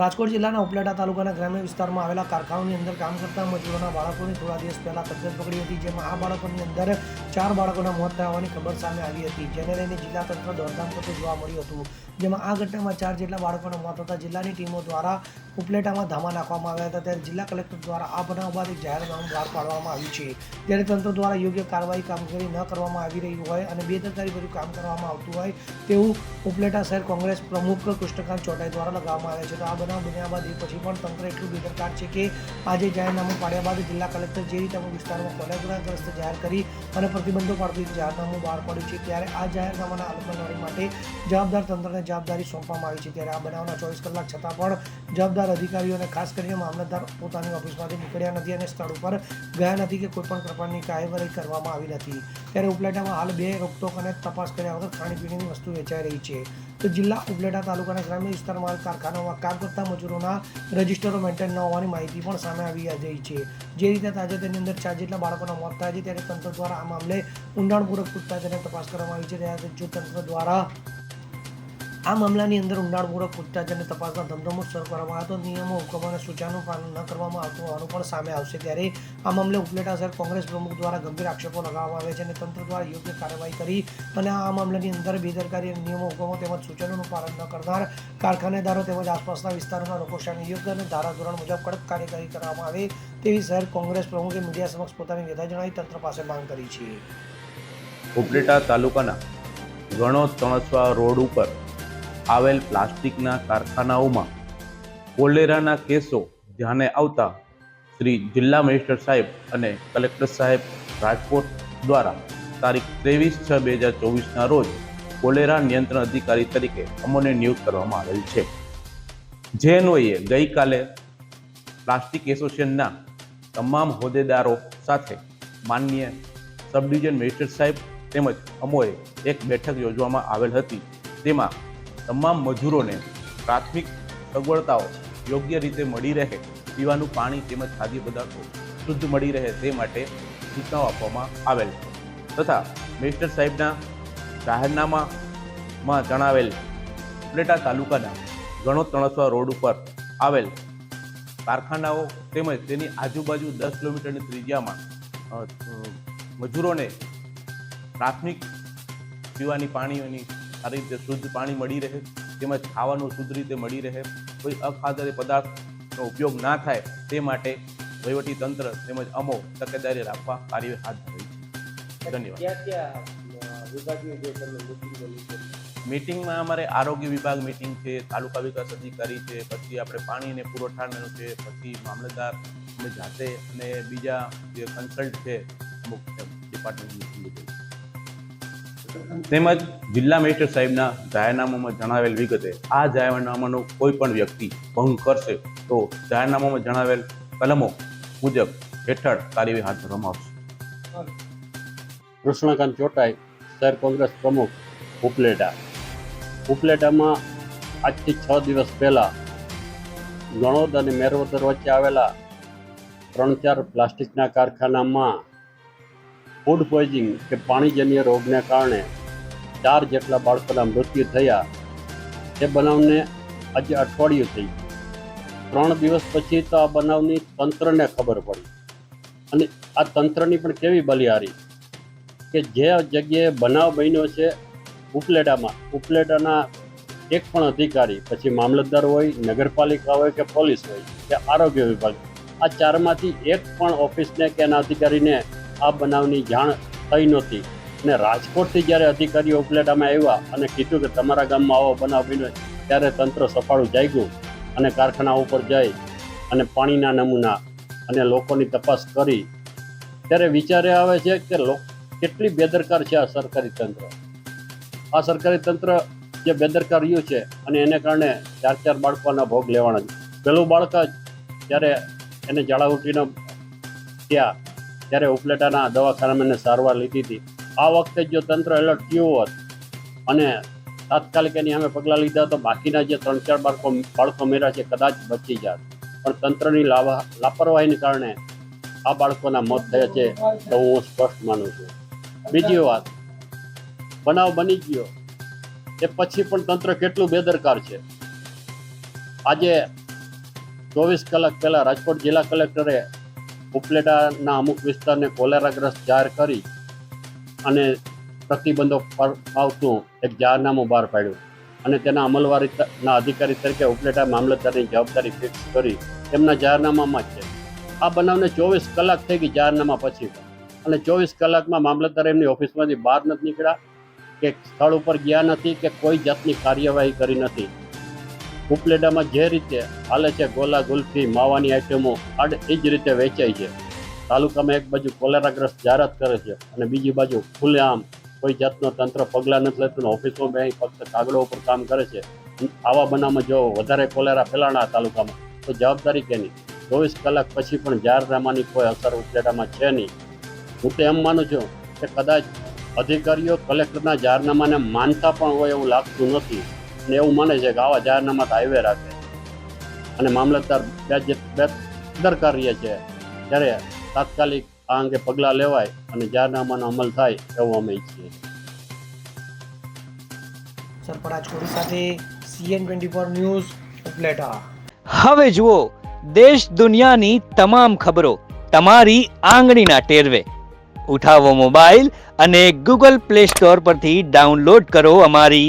રાજકોટ જિલ્લાના ઉપલેટા તાલુકાના ગ્રામ્ય વિસ્તારમાં આવેલા કારખાનાની અંદર કામ કરતા મજૂરોના બાળકોની થોડા દિવસ પહેલા તબિયત પકડી હતી, જેમાં આ બાળકોની અંદર ચાર બાળકોના મોત થવાની ખબર સામે આવી હતી, જેને લઈને જિલ્લા તંત્ર દોડધામ કરતું જોવા મળ્યું હતું. જેમાં આ ઘટનામાં ચાર જેટલા બાળકોના મોત હતા જિલ્લાની ટીમો દ્વારા ઉપલેટામાં ધામા નાખવામાં આવ્યા હતા. ત્યારે જિલ્લા કલેક્ટર દ્વારા આ બનાવ બાદ એક જાહેરનામું બહાર પાડવામાં આવ્યું છે. ત્યારે તંત્ર દ્વારા યોગ્ય કાર્યવાહી કામગીરી ન કરવામાં આવી રહી હોય અને બેદરકારી ભર્યું કામ કરવામાં આવતું હોય તેવું ઉપલેટા શહેર કોંગ્રેસ પ્રમુખ કૃષ્ણકાંત ચોટાઈ દ્વારા લગાવવામાં આવ્યા છે. તો આ બનાવ બન્યા બાદ એ પછી પણ તંત્ર એટલું બેદરકાર છે કે આજે જાહેરનામું પાડ્યા બાદ જિલ્લા કલેક્ટર જે રીતે અમુક વિસ્તારમાં કોલેગ્રાગ્રસ્ત જાહેર કરી અને પ્રતિબંધો પાડતું જાહેરનામું બહાર પાડ્યું છે, ત્યારે આ જાહેરનામાના અમલવારી માટે જવાબદાર તંત્રને જવાબદારી સોંપવામાં આવી છે. ત્યારે આ બનાવના ચોવીસ કલાક છતાં પણ જવાબદાર અધિકારીઓને ખાસ કરીને મામલતદાર પોતાની ઓફિસમાંથી નીકળ્યા નથી અને સ્થળ ઉપર ગયા નથી કે કોઈપણ પ્રકારની કાર્યવાહી કરવામાં આવી નથી. ત્યારે ઉપલેટામાં હાલ બે રોકટોક અને તપાસ કર્યા વગર ખાણીપીણીની વસ્તુ વેચાઈ રહી છે. તો જિલ્લા ઉપલેટા તાલુકાના ગ્રામ્ય વિસ્તારમાં કારખાનામાં કામ કરતા મજૂરોના રજિસ્ટરો મેન્ટેન ન હોવાની માહિતી પણ સામે આવી રહી છે. જે રીતે તાજેતરની અંદર ચાર જેટલા બાળકોના મોત થયા છે, ત્યારે તંત્ર દ્વારા આ મામલે ઊંડાણપૂર્વક પૂછતાછ અને તપાસ કરવામાં આવી છે. ત્યારે જો તંત્ર દ્વારા આ મામલાની અંદર ઊંડાણપૂર્વક પૂછતાછ અને તપાસના ધમધમો શરૂ કરવામાં આવ્યો હતો. નિયમો, હુકમો અને સૂચનાનું પાલન ન કરવામાં આવતું હોવાનું પણ સામે આવશે ત્યારે આ મામલે ઉપલેટા શહેર કોંગ્રેસ પ્રમુખ દ્વારા ગંભીર આક્ષેપો લગાવવામાં આવે છે અને તંત્ર દ્વારા યોગ્ય કાર્યવાહી કરી અને આ મામલાની અંદર બેદરકારી નિયમો, હુકમો તેમજ સૂચનોનું પાલન ન કરનાર કારખાનેદારો તેમજ આસપાસના વિસ્તારોના લોકો સામે યોગ્ય અને ધારાધોરણ મુજબ કડક કાર્યવાહી કરવામાં આવે તેવી શહેર કોંગ્રેસ પ્રમુખે મીડિયા સમક્ષ પોતાની વ્યથા જણાવી તંત્ર પાસે માંગ કરી છે. ઉપલેટા તાલુકાના ગણો તણસવા રોડ ઉપર આવેલ પ્લાસ્ટિકના કારખાનાઓમાં કોલેરાના કેસો ધ્યાને આવતા શ્રી જિલ્લા મેજિસ્ટ્રેટ સાહેબ અને કલેક્ટર સાહેબ રાજકોટ દ્વારા તારીખ ત્રેવીસ છ બે હજાર ચોવીસના રોજ કોલેરા નિયંત્રણ અધિકારી તરીકે અમોને નિયુક્ત કરવામાં આવેલ છે. જે અન્વયે ગઈકાલે પ્લાસ્ટિક એસોસિએશનના તમામ હોદ્દેદારો સાથે માનનીય સબ ડિવિઝન સાહેબ તેમજ અમોએ એક બેઠક યોજવામાં આવેલ હતી. તેમાં તમામ મજૂરોને પ્રાથમિક સગવડતાઓ યોગ્ય રીતે મળી રહે, પીવાનું પાણી તેમજ ખાદ્ય પદાર્થો શુદ્ધ મળી રહે તે માટે સૂચનાઓ આપવામાં આવેલ છે. તથા મિનિસ્ટર સાહેબના જાહેરનામામાં જણાવેલ ઉપલેટા તાલુકાના ગણો તણસવા રોડ ઉપર આવેલ કારખાનાઓ તેમજ તેની આજુબાજુ દસ કિલોમીટરની ત્રિજ્યામાં મજૂરોને પ્રાથમિક પીવાની પાણીની સારી રીતે શુદ્ધ પાણી મળી રહે તેમજ ખાવાનું શુદ્ધ રીતે મળી રહે કોઈ અખાદ્ય પદાર્થનો ઉપયોગ ના થાય તે માટે વહીવટી તંત્ર તેમજ અમો તકેદારી રાખવા કાર્ય હાથ ધરી છે. ધન્યવાદ. મીટિંગમાં અમારે આરોગ્ય વિભાગ મીટિંગ છે તાલુકા વિકાસ અધિકારી છે પછી આપણે પાણી અને પુરવઠાનું છે પછી મામલતદાર અમે જાતે અને બીજા જે કન્સલ્ટ છે અમુક ડિપાર્ટમેન્ટ મીટિંગ લીધી તેમજ જિલ્લા મેજિસ્ટ્રેટ સાહેબના જાહેરનામામાં જણાવેલ વિગતે આ જાહેરનામાનો કોઈ પણ વ્યક્તિ ભંગ કરશે તો જાહેરનામામાં જણાવેલ કલમો મુજબ હેઠળ કાર્યવાહી હાથ ધરવામાં આવશે. કૃષ્ણકાંત ચોટાઈ, શહેર કોંગ્રેસ પ્રમુખ, ઉપલેટા. ઉપલેટામાં આજથી છ દિવસ પહેલાં ગણોદ અને મેરવદર વચ્ચે આવેલા ત્રણ ચાર પ્લાસ્ટિકના કારખાનામાં ફૂડ પોઈઝિંગ કે પાણીજન્ય રોગને કારણે ચાર જેટલા બાળકોના મૃત્યુ થયા. તે બનાવને આજે અઠવાડિયું થઈ ત્રણ દિવસ પછી તો આ બનાવની તંત્રને ખબર પડી. અને આ તંત્રની પણ કેવી બલિહારી કે જે જગ્યાએ બનાવ બન્યો છે ઉપલેટામાં, ઉપલેટાના એક પણ અધિકારી, પછી મામલતદાર હોય, નગરપાલિકા હોય કે પોલીસ હોય, કે આરોગ્ય વિભાગ, આ ચારમાંથી એક પણ ઓફિસને કે એના અધિકારીને આ બનાવની જાણ થઈ નહોતી. અને રાજકોટથી જ્યારે અધિકારીઓ ઉપલેટામાં આવ્યા અને કીધું કે તમારા ગામમાં આવો બનાવ બન્યો ત્યારે તંત્ર સફાળું જાગ્યું અને કારખાના ઉપર જઈ અને પાણીના નમૂના અને લોકોની તપાસ કરી. ત્યારે વિચારે આવે છે કે કેટલી બેદરકાર છે આ સરકારી તંત્ર. આ સરકારી તંત્ર જે બેદરકાર રહ્યું છે અને એને કારણે ચાર ચાર બાળકોના ભોગ લેવાના છે. પેલું બાળક જ્યારે એને જાળાવટીનો થયા ત્યારે ઉપલેટાના દવાખાનામાં એને સારવાર લીધી હતી, આ વખતે જો તંત્ર એલર્ટ થયું હોત અને તાત્કાલિક એની અમે પગલાં લીધા તો બાકીના જે ત્રણ ચાર બાળકો બાળકો મેળ્યા છે, કદાચ બચી જાત. પણ તંત્રની લાવા, લાપરવાહીને કારણે આ બાળકોના મોત થયા છે, તો હું સ્પષ્ટ માનું છું. બીજી વાત, બનાવ બની ગયો. એ પછી પણ તંત્ર કેટલું બેદરકાર છે. આજે ચોવીસ કલાક પહેલા રાજકોટ જિલ્લા કલેક્ટરે ઉપલેટાના અમુક વિસ્તારને કોલેરાગ્રસ્ત જાહેર કરી અને પ્રતિબંધો પર આવતું એક જાહેરનામું બહાર પાડ્યું. અને તેના અમલવારીના અધિકારી તરીકે ઉપલેટા મામલતદારની જવાબદારી ફિક્સ કરી તેમના જાહેરનામામાં છે. આ બનાવને ચોવીસ કલાક થઈ ગઈ જાહેરનામા પછી. અને ચોવીસ કલાકમાં મામલતદાર એમની ઓફિસમાંથી બહાર નથી નીકળ્યા, કે સ્થળ ઉપર ગયા નથી, કે કોઈ જાતની કાર્યવાહી કરી નથી. ઉપલેટામાં જે રીતે હાલે છે ગોલા ગુલ્ફી, માવાની આઈટમો, આડ એ જ રીતે વેચાય છે. તાલુકામાં એક બાજુ કોલેરાગ્રસ્ત જાહેરાત કરે છે અને બીજી બાજુ ખુલ્લેઆમ, કોઈ જાતનો તંત્ર પગલાં નથી લેતું ઓફિસમાં બેસી ફક્ત કાગળો ઉપર કામ કરે છે. આવા બનાવમાં જો વધારે કોલેરા ફેલાણા તાલુકામાં, તો જવાબદારી કેની? ચોવીસ કલાક પછી પણ જાહેરનામાની કોઈ અસર ઉપલેટામાં છે નહીં. હું તો એમ માનું છું કે કદાચ અધિકારીઓ કલેક્ટરના જાહેરનામાને માનતા પણ હોય એવું લાગતું નથી. એવું માને છે કે આવા જાહેરનામા તો હાઈવે રાખે અને મામલતદાર બે બેદરકાર છે. ત્યારે તાત્કાલિક આ અંગે પગલાં લેવાય અને જાહેરનામાનો અમલ થાય એવું અમે ઈચ્છીએ સરપરાજ કોરી સાથે CN twenty four news Upleta. હવે જુઓ દેશ દુનિયાની તમામ ખબરો તમારી આંગળીના ટેરવે. ઉઠાવો મોબાઈલ અને ગૂગલ પ્લે સ્ટોર પરથી ડાઉનલોડ કરો અમારી